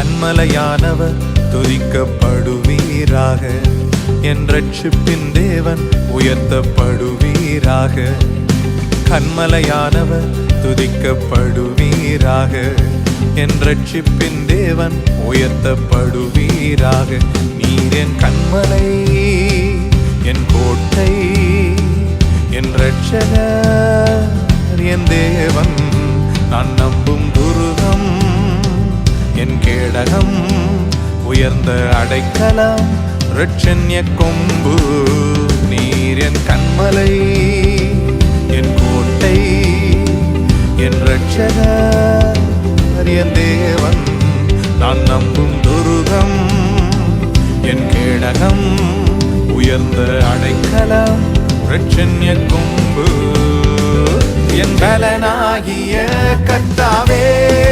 கண்மலையானவர் துதிக்கப்படுவீராக. என் ரட்சிப்பின் தேவன் உயர்த்தப்படுவீராக. கண்மலையானவர் துதிக்கப்படுவீராக. என் ரட்சிப்பின் தேவன் உயர்த்தப்படுவீராக. நீர் என் கண்மலை என் கோட்டை என் ரட்சகர் என் தேவன். நான் நம்பும் துருகம் என் கேடகம் உயர்ந்த அடைக்கலம். ரட்சன்ய கொம்பு நீர் என் கண்மலை. என் கோட்டை என் ரட்சகர் என் தேவன். நான் நம்பும் துருகம் என் கேடகம் உயர்ந்த அடைக்கலம். ரட்சன்ய கொம்பு என் பலனாகிய கத்தாவே.